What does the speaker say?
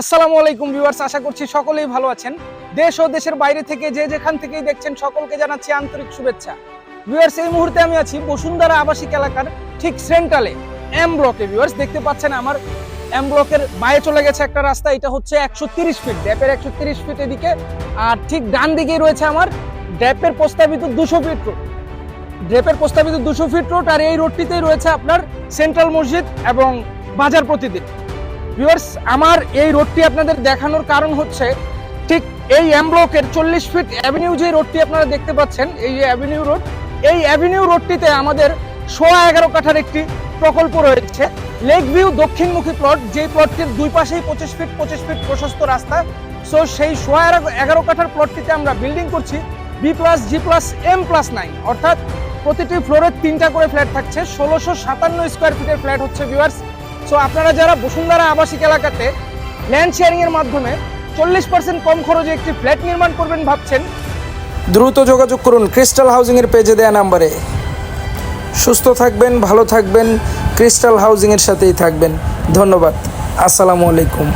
আসসালামু আলাইকুম ভিউয়ার্স, আশা করছি সকলেই ভালো আছেন। দেশ ও দেশের বাইরে থেকে যে যেখান থেকেই দেখছেন সকলকে জানাচ্ছি আন্তরিক শুভেচ্ছা। ভিউয়ার্স, এই মুহূর্তে আমি আছি বসুন্ধরা আবাসিক এলাকার ঠিক সেন্ট্রালে এম ব্লকে ভিউয়ার্স, দেখতে পাচ্ছেন আমার এম ব্লকের বাইরে চলে গেছে একটা রাস্তা, এটা হচ্ছে একশো তিরিশ ফিট ড্যাপের একশো তিরিশ ফিট এদিকে। আর ঠিক ডান দিকেই রয়েছে আমার ড্যাপের প্রস্তাবিত দুশো ফিট রোড ড্যাপের প্রস্তাবিত দুশো ফিট রোড আর এই রোডটিতেই রয়েছে আপনার সেন্ট্রাল মসজিদ এবং বাজার প্রতিদিন। ভিউয়ার্স আমার এই রোডটি আপনাদের দেখানোর কারণ হচ্ছে, ঠিক এই এম ব্লকের চল্লিশ ফিট অ্যাভিনিউ যে রোডটি আপনারা দেখতে পাচ্ছেন, এই যে অ্যাভিনিউ রোড এই অ্যাভিনিউ রোডটিতে আমাদের সোয়া এগারো কাঠার একটি প্রকল্প রয়েছে। লেক ভিউ দক্ষিণমুখী প্লট যে প্লটটির দুই পাশেই পঁচিশ ফিট পঁচিশ ফিট প্রশস্ত রাস্তা। সো সেই সোয়া এগারো কাঠার প্লটটিতে আমরা বিল্ডিং করছি B plus G plus M plus nine অর্থাৎ প্রতিটি ফ্লোরে তিনটা করে ফ্ল্যাট থাকছে। ষোলোশো সাতান্ন স্কোয়ার ফিটের ফ্ল্যাট হচ্ছে ভিউয়ার্স সো আপনারা যারা বসুন্ধরা আবাসিক এলাকাতে ল্যান্ড শেয়ারিংয়ের মাধ্যমে চল্লিশ পার্সেন্ট কম খরচে একটি ফ্ল্যাট নির্মাণ করবেন ভাবছেন, দ্রুত যোগাযোগ করুন ক্রিস্টাল হাউজিংয়ের পেজে দেয়া নাম্বারে সুস্থ থাকবেন, ভালো থাকবেন ক্রিস্টাল হাউজিংয়ের সাথেই থাকবেন। ধন্যবাদ। আসসালামু আলাইকুম।